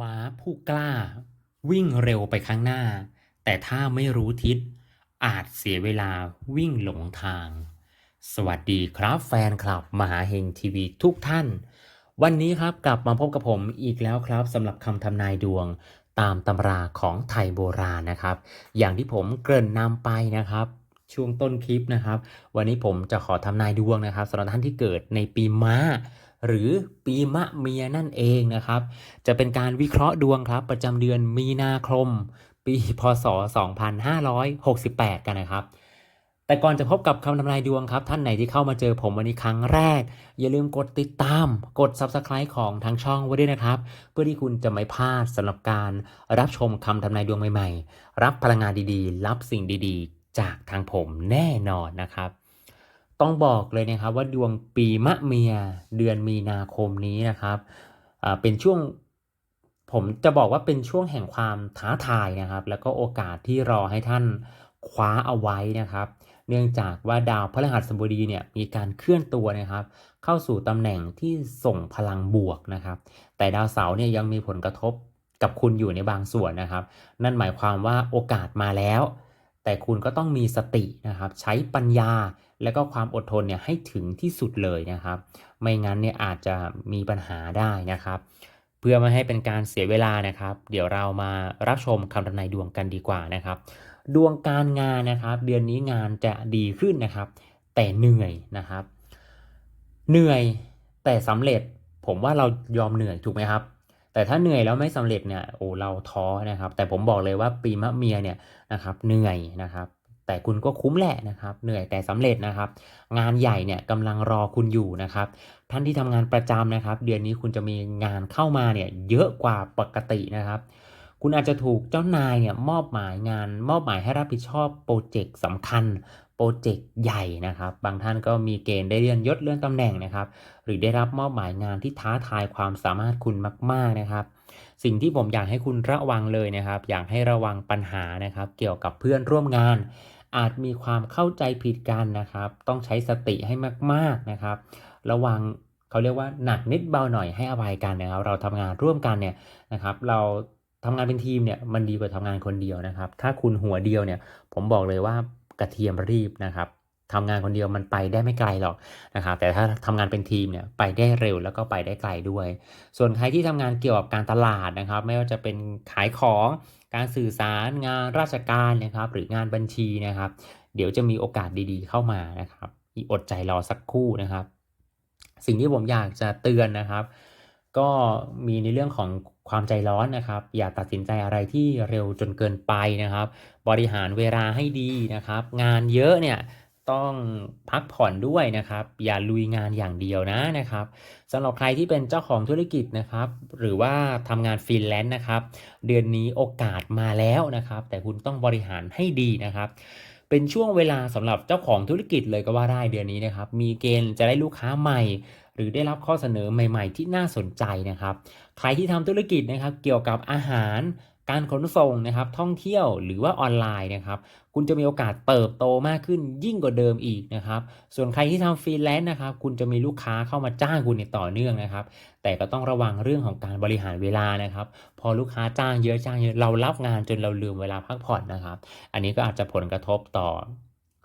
ม้าผู้กล้า วิ่งเร็วไปข้างหน้า แต่ถ้าไม่รู้ทิศ อาจเสียเวลาวิ่งหลงทาง สวัสดีครับแฟนคลับ มหาเฮงทีวีทุกท่าน วันนี้ครับกลับมาพบกับผมอีกแล้วครับสำหรับคำทำนายดวงตามตำราของไทยโบราณนะครับ อย่างที่ผมเกริ่นนำไปนะครับ ช่วงต้นคลิปนะครับ วันนี้ผมจะขอทำนายดวงนะครับสำหรับท่านที่เกิดในปีม้า หรือปีมะเมียนั่นเองนะครับ จะเป็นการวิเคราะห์ดวงครับประจำเดือนมีนาคม ปีพศ 2568 กันนะครับ แต่ก่อนจะพบกับคำทำนายดวงครับ ท่านไหนที่เข้ามาเจอผมวันนี้ครั้งแรก อย่าลืมกดติดตาม กด Subscribe ของทางช่องไว้ด้วยนะครับ เพื่อที่คุณจะไม่พลาดสำหรับการรับชมคำทำนายดวงใหม่ ๆ รับพลังงานดีๆ รับสิ่งดีๆ จากทางผมแน่นอนนะครับ ต้องบอกเลยนะครับว่าดวงปีมะเมียเดือนมีนาคมนี้นะครับเป็นช่วงผมจะบอกว่าเป็นช่วงแห่งความท้าทายนะครับ แล้วก็โอกาสที่รอให้ท่านคว้าเอาไว้นะครับ เนื่องจากว่าดาวพฤหัสบดีเนี่ยมีการเคลื่อนตัวนะครับ เข้าสู่ตำแหน่งที่ส่งพลังบวกนะครับ แต่ดาวเสาร์เนี่ยยังมีผลกระทบกับคุณอยู่ในบางส่วนนะครับ นั่นหมายความว่าโอกาสมาแล้ว แต่คุณก็ต้องมีสตินะครับ ใช้ปัญญาและก็ความอดทนเนี่ยให้ถึงที่สุดเลยนะครับ ไม่งั้นเนี่ยอาจจะมีปัญหาได้นะครับ เพื่อไม่ให้เป็นการเสียเวลานะครับ เดี๋ยวเรามารับชมคำทำนายดวงกันดีกว่านะครับ ดวงการงานนะครับ เดือนนี้งานจะดีขึ้นนะครับ แต่เหนื่อยนะครับ เหนื่อยแต่สำเร็จผมว่าเรายอมเหนื่อยถูกไหมครับ แต่ถ้าเหนื่อยแล้วไม่สำเร็จเนี่ยโอ้เราท้อนะครับ แต่ผมบอกเลยว่าปีมะเมียเนี่ยนะครับเหนื่อยนะครับ แต่คุณก็คุ้มแหละนะครับ เหนื่อยแต่สำเร็จนะครับ งานใหญ่เนี่ยกำลังรอคุณอยู่นะครับ ท่านที่ทำงานประจำนะครับ เดือนนี้คุณจะมีงานเข้ามาเนี่ยเยอะกว่าปกตินะครับคุณอาจจะถูกเจ้านายเนี่ยมอบหมายงานมอบหมายให้รับผิดชอบโปรเจกต์สำคัญ รเจกต์ใหญ่นะครับ บางท่านก็มีเกณฑ์ได้เลื่อนยศเลื่อนตำแหน่งนะครับ หรือได้รับมอบหมายงานที่ท้าทายความสามารถคุณมาก ๆนะครับ สิ่งที่ผมอยากให้คุณระวังเลยนะครับ อยากให้ระวังปัญหานะครับ เกี่ยวกับเพื่อนร่วมงาน อาจมีความเข้าใจผิดกันนะครับ ต้องใช้สติให้มาก ๆนะครับ ระวังเขาเรียกว่าหนักนิดเบาหน่อยให้อภัยกันนะครับ เราทำงานร่วมกันเนี่ยนะครับ เราทำงานเป็นทีมเนี่ยมันดีกว่าทำงานคนเดียวนะครับ ถ้าคุณหัวเดียวเนี่ย ผมบอกเลยว่า กระเทียมรีบนะครับทำงานคนเดียวมันไปได้ไม่ไกลหรอกนะครับแต่ถ้าทำงานเป็นทีมเนี่ยไปได้เร็วแล้วก็ไปได้ไกลด้วย ส่วนใครที่ทำงานเกี่ยวกับการตลาดนะครับ ไม่ว่าจะเป็นขายของการสื่อสารงานราชการนะครับ หรืองานบัญชีนะครับ เดี๋ยวจะมีโอกาสดีๆเข้ามานะครับอีอดใจรอสักครู่นะครับ สิ่งที่ผมอยากจะเตือนนะครับ ก็มีในเรื่องของความใจร้อนนะครับ อย่าตัดสินใจอะไรที่เร็วจนเกินไปนะครับ บริหารเวลาให้ดีนะครับ งานเยอะเนี่ยต้องพักผ่อนด้วยนะครับ อย่าลุยงานอย่างเดียวนะนะครับสำหรับใครที่เป็นเจ้าของธุรกิจนะครับ หรือว่าทำงานฟรีแลนซ์นะครับ เดือนนี้โอกาสมาแล้วนะครับ แต่คุณต้องบริหารให้ดีนะครับ เป็นช่วงเวลาสำหรับเจ้าของธุรกิจเลยก็ว่าได้เดือนนี้นะครับ มีเกณฑ์จะได้ลูกค้าใหม่ หรือได้รับข้อเสนอใหม่ ๆ ที่น่าสนใจนะครับ ใครที่ทำธุรกิจนะครับ เกี่ยวกับอาหาร การขนส่งนะครับท่องเที่ยวหรือว่าออนไลน์นะครับคุณจะมีโอกาสเติบโตมากขึ้นยิ่งกว่าเดิมอีกนะครับส่วนใครที่ทำฟรีแลนซ์นะครับคุณจะมีลูกค้าเข้ามาจ้างคุณในต่อเนื่องนะครับแต่ก็ต้องระวังเรื่องของการบริหารเวลานะครับพอลูกค้าจ้างเยอะจ้างเยอะเรารับงานจนเราลืมเวลาพักผ่อนนะครับ อันนี้ก็อาจจะผลกระทบต่อ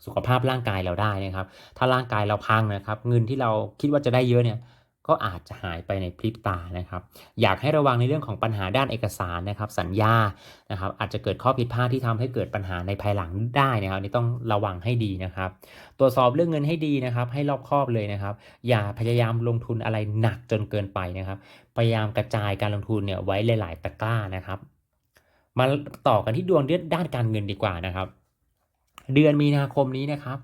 สุขภาพร่างกายเราได้นะครับ ถ้าร่างกายเราพังนะครับ เงินที่เราคิดว่าจะได้เยอะเนี่ย ก็อาจจะหายไปในพริบตานะครับ อยากให้ระวังในเรื่องของปัญหาด้านเอกสารนะครับ สัญญานะครับ อาจจะเกิดข้อผิดพลาดที่ทำให้เกิดปัญหาในภายหลังได้นะครับนี่ต้องระวังให้ดีนะครับ ตรวจสอบเรื่องเงินให้ดีนะครับ ให้รอบคอบเลยนะครับ อย่าพยายามลงทุนอะไรหนักจนเกินไปนะครับ พยายามกระจายการลงทุนเนี่ยไว้หลาย ๆ ตะกร้านะครับ มาต่อกันที่ดวงเดือนด้านการเงินดีกว่านะครับเดือนมีนาคมนี้นะครับ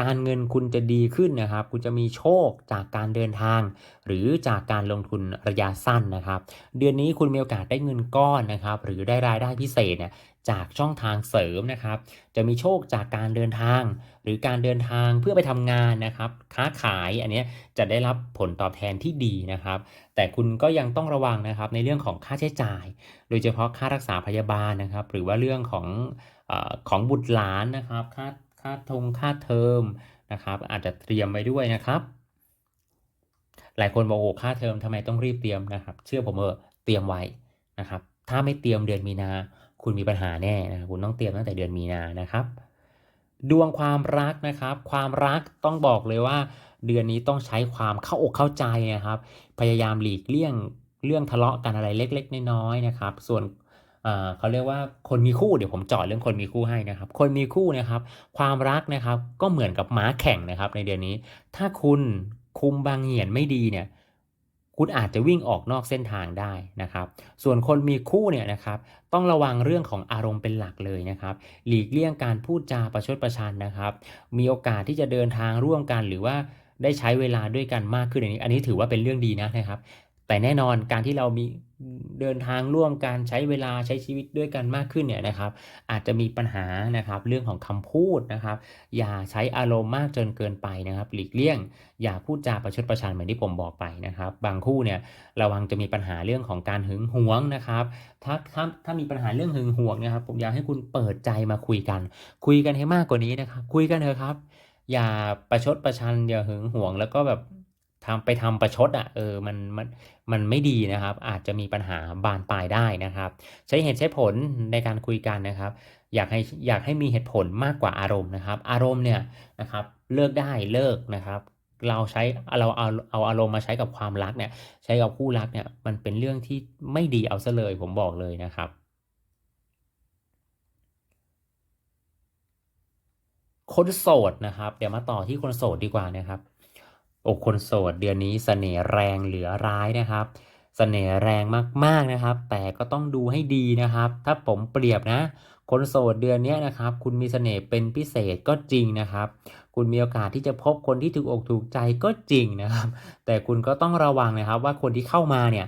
การเงินคุณจะดีขึ้นนะครับ คุณจะมีโชคจากการเดินทาง หรือจากการลงทุนระยะสั้นนะครับ เดือนนี้คุณมีโอกาสได้เงินก้อนนะครับ หรือได้รายได้พิเศษเนี่ยจากช่องทางเสริมนะครับ จะมีโชคจากการเดินทาง หรือการเดินทางเพื่อไปทำงานนะครับ ค้าขายอันนี้จะได้รับผลตอบแทนที่ดีนะครับ แต่คุณก็ยังต้องระวังนะครับในเรื่องของค่าใช้จ่าย โดยเฉพาะค่ารักษาพยาบาลนะครับ หรือว่าเรื่องของอของบุตรหลานนะครับค่า ค่าทงค่าเทอมนะครับ อาจจะเตรียมไว้ด้วยนะครับ หลายคนบอกโอ้ค่าเทอมทำไมต้องรีบเตรียมนะครับ เชื่อผมเถอะเตรียมไว้นะครับ ถ้าไม่เตรียมเดือนมีนา คุณมีปัญหาแน่นะครับคุณต้องเตรียมตั้งแต่เดือนมีนานะครับ ดวงความรักนะครับ ความรักต้องบอกเลยว่า เดือนนี้ต้องใช้ความเข้าอกเข้าใจนะครับ พยายามหลีกเลี่ยงเรื่องทะเลาะกันอะไรเล็ก ๆ น้อยๆนะครับ ส่วน เขาเรียกว่าคนมีคู่เดี๋ยวผมจาะเรื่องคนมีคู่ให้นะครับ คนมีคู่นะครับ ความรักนะครับก็เหมือนกับม้าแข่งนะครับ ในเดือนนี้ ถ้าคุณคุมบางเหียนไม่ดีเนี่ยคุณอาจจะวิ่งออกนอกเส้นทางได้นะครับ ส่วนคนมีคู่เนี่ยนะครับ ต้องระวังเรื่องของอารมณ์เป็นหลักเลยนะครับ หลีกเลี่ยงการพูดจาประชดประชันนะครับ มีโอกาสที่จะเดินทางร่วมกันหรือว่าได้ใช้เวลาด้วยกันมากขึ้นอันนี้ อันนี้ถือว่าเป็นเรื่องดีนะนะครับ แต่แน่นอนการที่เรามีเดินทางร่วมกันใช้เวลาใช้ชีวิตด้วยกันมากขึ้นเนี่ยนะครับ อาจจะมีปัญหานะครับเรื่องของคำพูดนะครับ อย่าใช้อารมณ์มากจนเกินไปนะครับ หลีกเลี่ยง อย่าพูดจาประชดประชันเหมือนที่ผมบอกไปนะครับ บางคู่เนี่ยระวังจะมีปัญหาเรื่องของการหึงหวงนะครับ ถ้าถ้าถ้ามีปัญหาเรื่องหึงหวงนะครับ ผมอยากให้คุณเปิดใจมาคุยกัน คุยกันให้มากกว่านี้นะครับ คุยกันเถอะครับ อย่าประชดประชันอย่าหึงหวงแล้วก็แบบ ทำไปทำประชดอะเออมันมันมันไม่ดีนะครับ อาจจะมีปัญหาบานปลายได้นะครับ ใช้เหตุใช้ผลในการคุยกันนะครับ อยากให้อยากให้มีเหตุผลมากกว่าอารมณ์นะครับ อารมณ์เนี่ยนะครับเลิกได้เลิกนะครับเราใช้เราเอาเอาอารมณ์มาใช้กับความรักเนี่ยใช้กับคู่รักเนี่ยมันเป็นเรื่องที่ไม่ดีเอาซะเลยผมบอกเลยนะครับ คนโสดนะครับ เดี๋ยวมาต่อที่คนโสดดีกว่านะครับ อ้คนโสดเดือนนี้เสน่ห์แรงเหลือร้ายนะครับเสน่ห์แรงมากๆนะครับ แต่ก็ต้องดูให้ดีนะครับ ถ้าผมเปรียบนะ คนโสดเดือนนี้นะครับ คุณมีเสน่ห์เป็นพิเศษก็จริงนะครับ คุณมีโอกาสที่จะพบคนที่ถูกอกถูกใจก็จริงนะครับ แต่คุณก็ต้องระวังนะครับว่าคนที่เข้ามาเนี่ย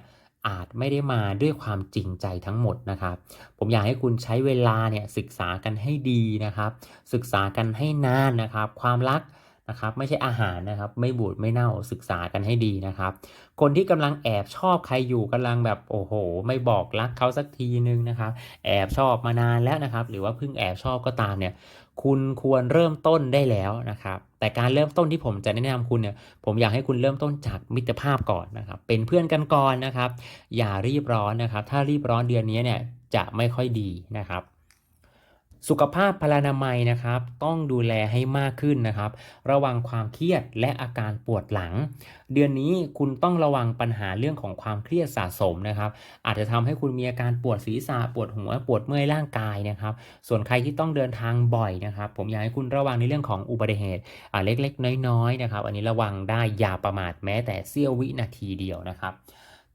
อาจไม่ได้มาด้วยความจริงใจทั้งหมดนะครับ ผมอยากให้คุณใช้เวลาเนี่ยศึกษากันให้ดีนะครับ ศึกษากันให้นานนะครับ ความรัก นะครับไม่ใช่อาหารนะครับ ไม่บูดไม่เน่าศึกษากันให้ดีนะครับ คนที่กำลังแอบชอบใครอยู่กำลังแบบโอ้โห ไม่บอกรักเขาสักทีนึงนะครับ แอบชอบมานานแล้วนะครับ หรือว่าเพิ่งแอบชอบก็ตามเนี่ยคุณควรเริ่มต้นได้แล้วนะครับ แต่การเริ่มต้นที่ผมจะแนะนำคุณเนี่ย ผมอยากให้คุณเริ่มต้นจากมิตรภาพก่อนนะครับ เป็นเพื่อนกันก่อนนะครับ อย่ารีบร้อนนะครับ ถ้ารีบร้อนเดือนนี้เนี่ยจะไม่ค่อยดีนะครับ สุขภาพพลานามัยนะครับ ต้องดูแลให้มากขึ้นนะครับ ระวังความเครียดและอาการปวดหลัง เดือนนี้คุณต้องระวังปัญหาเรื่องของความเครียดสะสมนะครับ อาจจะทำให้คุณมีอาการปวดศีรษะปวดหัวปวดเมื่อยร่างกายนะครับ ส่วนใครที่ต้องเดินทางบ่อยนะครับ ผมอยากให้คุณระวังในเรื่องของอุบัติเหตุเล็กๆ น้อยๆนะครับ อันนี้ระวังได้อย่าประมาทแม้แต่เสี้ยววินาทีเดียวนะครับ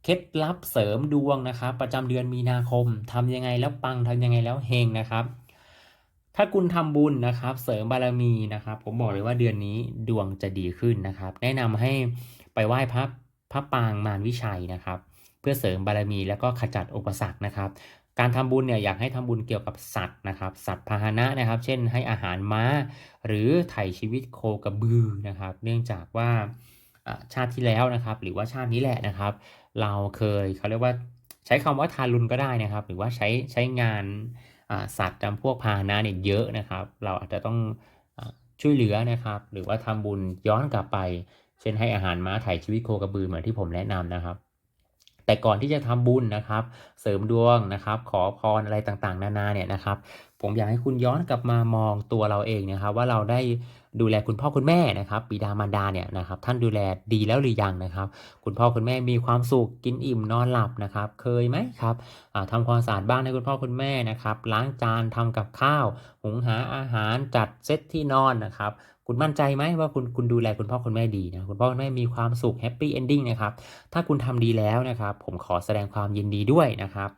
เคล็ดลับเสริมดวงนะครับ ประจำเดือนมีนาคมทำยังไงแล้วปังทำยังไงแล้วเฮงนะครับ ถ้าคุณทำบุญนะครับ เสริมบารมีนะครับ ผมบอกเลยว่าเดือนนี้ดวงจะดีขึ้นนะครับ แนะนำให้ไปไหว้พระพระปางมารวิชัยนะครับ เพื่อเสริมบารมีแล้วก็ขจัดอุปสรรคนะครับการทำบุญเนี่ยอยากให้ทำบุญเกี่ยวกับสัตว์นะครับ สัตว์พาหนะนะครับ เช่นให้อาหารม้า หรือไถ่ชีวิตโคกระบือนะครับ เนื่องจากว่าชาติที่แล้วนะครับ หรือว่าชาตินี้แหละนะครับ เราเคยเขาเรียกว่าใช้คำว่าทารุณก็ได้นะครับ หรือว่าใช้ใช้งาน สัตว์จำพวกพาหนะเนี่ยเยอะนะครับ เราอาจจะต้องช่วยเหลือนะครับ หรือว่าทำบุญย้อนกลับไป เช่นให้อาหารม้าถ่ายชีวิตโคกระบือเหมือนที่ผมแนะนำนะครับ แต่ก่อนที่จะทำบุญนะครับ เสริมดวงนะครับ ขอพรอะไรต่างๆ นานาเนี่ยนะครับ ผมอยากให้คุณย้อนกลับมามองตัวเราเองนะครับ ว่าเราได้ดูแลคุณพ่อคุณแม่นะครับบิดามารดาเนี่ยนะครับท่านดูแลดีแล้วหรือยังนะครับ คุณพ่อคุณแม่มีความสุขกินอิ่มนอนหลับนะครับ เคยไหมครับอ่าทำความสะอาดบ้านให้คุณพ่อคุณแม่นะครับล้างจานทำกับข้าว หุงหาอาหารจัดเซตที่นอนนะครับคุณมั่นใจไหมว่าคุณคุณดูแลคุณพ่อคุณแม่ดีนะคุณพ่อคุณแม่มีความสุขแฮปปี้เอนดิ้งนะครับถ้าคุณทำดีแล้วนะครับ ผมขอแสดงความยินดีด้วยนะครับ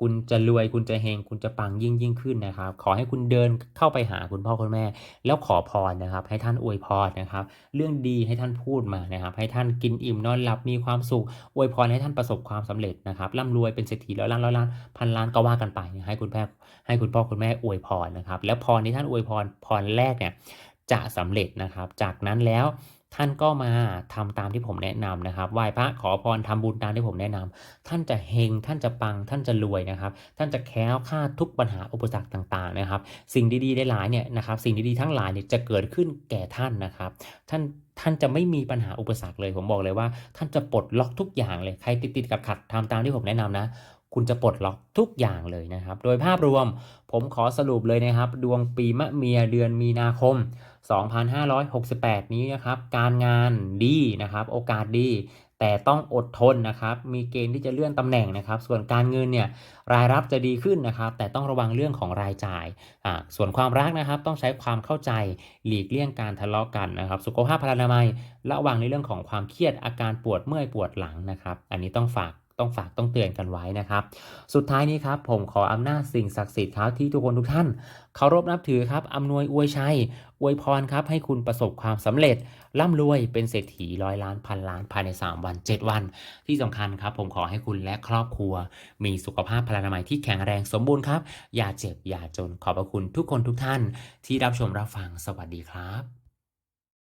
คุณจะรวยคุณจะเฮงคุณจะปังยิ่งยิ่งขึ้นนะครับ ขอให้คุณเดินเข้าไปหาคุณพ่อคุณแม่ แล้วขอพรนะครับ ให้ท่านอวยพรนะครับ เรื่องดีให้ท่านพูดมานะครับ ให้ท่านกินอิ่มนอนหลับมีความสุขอวยพรให้ท่านประสบความสำเร็จนะครับร่ำรวยเป็นเศรษฐีร้อยล้านร้อยล้านพันล้านก็ว่ากันไปให้คุณแม่ให้คุณพ่อคุณแม่อวยพรนะครับ แล้วพรที่ท่านอวยพรพรแรกเนี่ยจะสำเร็จนะครับ จากนั้นแล้ว ท่านก็มาทำตามที่ผมแนะนำนะครับไหว้พระขอพรทำบุญตามที่ผมแนะนำท่านจะเฮงท่านจะปังท่านจะรวยนะครับ ท่านจะแค้วคลาทุกปัญหาอุปสรรคต่างๆนะครับ สิ่งดีๆได้หลายเนี่ยนะครับ สิ่งดีๆทั้งหลายเนี่ยจะเกิดขึ้นแก่ท่านนะครับ ท่านท่านจะไม่มีปัญหาอุปสรรคเลยผมบอกเลยว่า ท่านจะปลดล็อกทุกอย่างเลยใครติดๆกับขัดทำตามที่ผมแนะนำนะคุณจะปลดล็อกทุกอย่างเลยนะครับ โดยภาพรวมผมขอสรุปเลยนะครับ ดวงปีมะเมียเดือนมีนาคม 2568 นี้นะครับการงานดีนะครับโอกาสดี แต่ต้องอดทนนะครับมีเกณฑ์ที่จะเลื่อนตำแหน่งนะครับ ส่วนการเงินเนี่ยรายรับจะดีขึ้นนะครับ แต่ต้องระวังเรื่องของรายจ่ายอ่าส่วนความรักนะครับต้องใช้ความเข้าใจหลีกเลี่ยงการทะเลาะกันนะครับ สุขภาพพลานามัยระวังในเรื่องของความเครียดอาการปวดเมื่อยปวดหลังนะครับ อันนี้ต้องฝาก ต้องฝากต้องเตือนกันไว้นะครับ สุดท้ายนี้ครับ ผมขออำนาจสิ่งศักดิ์สิทธิ์ครับที่ทุกคนทุกท่านเคารพนับถือครับอำนวยอวยชัย อวยพรครับ ให้คุณประสบความสำเร็จ ร่ำรวยเป็นเศรษฐีร้อยล้านพันล้านภายใน 3 วัน 7 วัน ที่สำคัญครับ ผมขอให้คุณและครอบครัว มีสุขภาพพลานามัยที่แข็งแรงสมบูรณ์ครับ อย่าเจ็บอย่าจนขอบพระคุณทุกคนทุกท่าน ที่รับชมรับฟังสวัสดีครับ